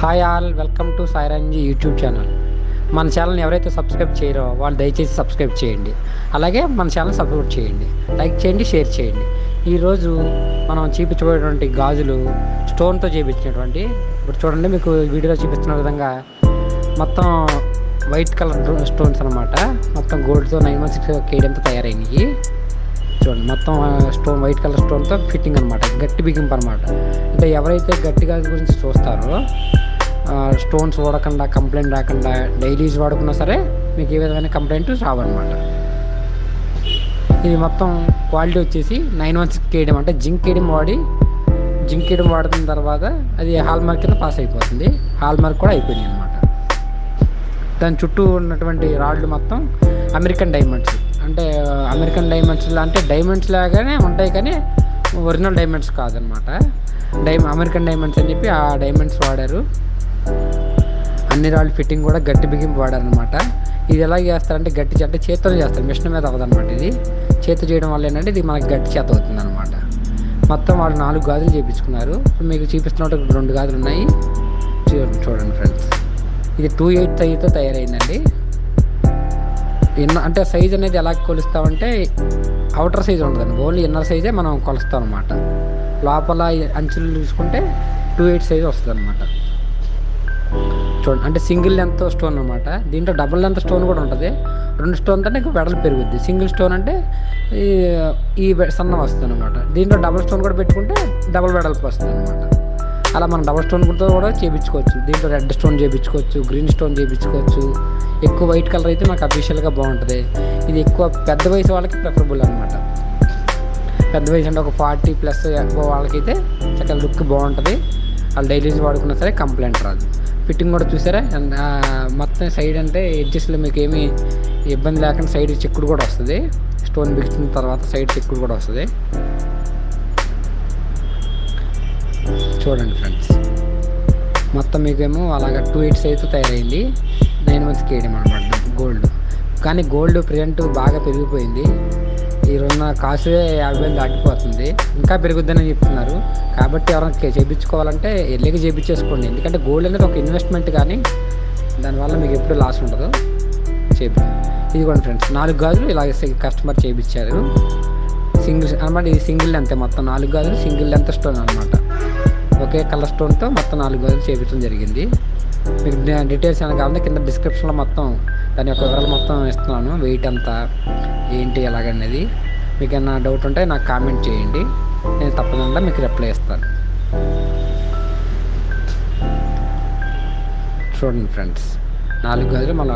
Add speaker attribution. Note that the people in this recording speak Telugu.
Speaker 1: Hi all welcome to Sairanji YouTube channel మన ఛానల్ని ఎవరైతే సబ్స్క్రైబ్ చేయరో వాళ్ళు దయచేసి సబ్స్క్రైబ్ చేయండి. అలాగే మన ఛానల్ సపోర్ట్ చేయండి. లైక్ చేయండి షేర్ చేయండి. ఈరోజు మనం చూపించబోయేటువంటి గాజులు స్టోన్తో చేపించినటువంటి ఇప్పుడు చూడండి మీకు వీడియోలో చూపిస్తున్న విధంగా మొత్తం వైట్ కలర్ స్టోన్స్ అనమాట మొత్తం గోల్డ్తో నైన్ వన్ సిక్స్ కేడంతో తయారైనవి చూడండి మొత్తం స్టోన్ వైట్ కలర్ స్టోన్తో ఫిట్టింగ్ అనమాట గట్టి బిగింపు అనమాట అంటే ఎవరైతే గట్టిగా గురించి చూస్తారో స్టోన్స్ ఓడకుండా కంప్లైంట్ రాకుండా డైలీస్ వాడుకున్నా సరే మీకు ఏ విధమైన కంప్లైంట్ రావన్నమాట. ఇది మొత్తం క్వాలిటీ వచ్చేసి నైన్ వన్ సిక్స్ కేడియం అంటే జింక్ కేడియం వాడి జింక్ కేడియం వాడుతున్న తర్వాత అది హాల్ మార్క్ కింద పాస్ అయిపోతుంది. హాల్ మార్క్ కూడా అయిపోయింది అనమాట దాని చుట్టూ ఉన్నటువంటి రాళ్ళు మొత్తం అమెరికన్ డైమండ్స్ అంటే అమెరికన్ డైమండ్స్ అంటే డైమండ్స్ లాగానే ఉంటాయి కానీ ఒరిజినల్ డైమండ్స్ కాదనమాట డై అమెరికన్ డైమండ్స్ అని చెప్పి ఆ డైమండ్స్ వాడారు. అన్ని రాళ్ళు ఫిట్టింగ్ కూడా గట్టి బిగింపు వాడారనమాట ఇది ఎలా చేస్తారంటే గట్టి చెట్ట చేతితో చేస్తారు. మిషన్ మీద అవ్వదనమాట ఇది. చేతి చేయడం వల్ల ఏంటంటే ఇది మనకి గట్టి చేత అవుతుంది అనమాట మొత్తం వాళ్ళు నాలుగు గాజులు చేయించుకున్నారు మీకు చూపిస్తున్నట్టు రెండు గాజులు ఉన్నాయి. చూడండి ఫ్రెండ్స్. ఇది టూ ఎయిట్ సైజుతో తయారైందండి. ఇన్న అంటే సైజ్ అనేది ఎలా కొలుస్తామంటే అవుటర్ సైజ్ ఉండదండి ఓన్లీ ఇన్నర్ సైజే మనం కొలుస్తాం అనమాట లోపల అంచులు చూసుకుంటే టూ ఎయిట్ సైజ్ వస్తుంది అనమాట స్టోన్ అంటే సింగిల్ లెంత్ స్టోన్ అనమాట దీంట్లో డబుల్ లెంత్ స్టోన్ కూడా ఉంటుంది. రెండు స్టోన్ అంటే ఇంకా వెడలు పెరుగుద్ది. సింగిల్ స్టోన్ అంటే ఈ ఈ సన్న వస్తుంది అనమాట దీంట్లో డబుల్ స్టోన్ కూడా పెట్టుకుంటే డబుల్ వెడల్పు వస్తుంది అనమాట అలా మనం డబుల్ స్టోన్ కూడా చేయించుకోవచ్చు దీంట్లో రెడ్ స్టోన్ చేయించుకోవచ్చు గ్రీన్ స్టోన్ చేయించుకోవచ్చు ఎక్కువ వైట్ కలర్ అయితే మనకు అఫీషియల్గా బాగుంటుంది. ఇది ఎక్కువ పెద్ద వయసు వాళ్ళకి ప్రిఫరబుల్ అనమాట పెద్ద వయసు అంటే ఒక ఫార్టీ ప్లస్ ఎక్కువ వాళ్ళకైతే చక్కగా లుక్ బాగుంటుంది. వాళ్ళు డైలీస్ వాడుకున్నా సరే కంప్లైంట్ రాదు. ఫిట్టింగ్ కూడా చూసారా? మొత్తం సైడ్ అంటే ఎడ్జెస్లో మీకు ఏమీ ఇబ్బంది లేకుండా సైడ్ చెక్కుడు కూడా వస్తుంది. స్టోన్ బిగిసిన తర్వాత సైడ్ చెక్కుడు కూడా వస్తుంది. చూడండి ఫ్రెండ్స్ మొత్తం మీకేమో అలాగ టూ ఎయిట్స్ అయితే తయారైంది. నైన్ మంత్స్ కేయడం అనమాట. గోల్డ్ కానీ గోల్డ్ ప్రజెంట్ బాగా పెరిగిపోయింది. ఈరున్న రోజున కాస్ట్ యాభై వేలు దాటిపోతుంది. ఇంకా పెరుగుద్దని చెప్తున్నారు. కాబట్టి ఎవరైనా చేయించుకోవాలంటే ఎల్లిగా చేయించేసుకోండి ఎందుకంటే గోల్డ్ అనేది ఒక ఇన్వెస్ట్మెంట్ కానీ దానివల్ల మీకు ఎప్పుడు లాస్ ఉండదు. చేపి ఇదిగోండి ఫ్రెండ్స్ నాలుగు గాజులు ఇలాగ కస్టమర్ చేయించారు సింగిల్ అనమాట ఇది సింగిల్ లెంత్ మొత్తం నాలుగు గాజులు సింగిల్ లెంత్ స్టోన్ అనమాట. ఒకే కలర్ స్టోన్తో మొత్తం నాలుగు గాజులు చేయించడం జరిగింది. మీకు డీటెయిల్స్ ఏమైనా కావాలంటే కింద డిస్క్రిప్షన్లో మొత్తం దాని యొక్క వివరాలు మొత్తం ఇస్తున్నాను. వెయిట్ అంతా ఏంటి ఎలాగనేది మీకు ఏమైనా డౌట్ ఉంటే నాకు కామెంట్ చేయండి. నేను తప్పకుండా మీకు రిప్లై ఇస్తాను. చూడండి ఫ్రెండ్స్ నాలుగు గదులు మళ్ళీ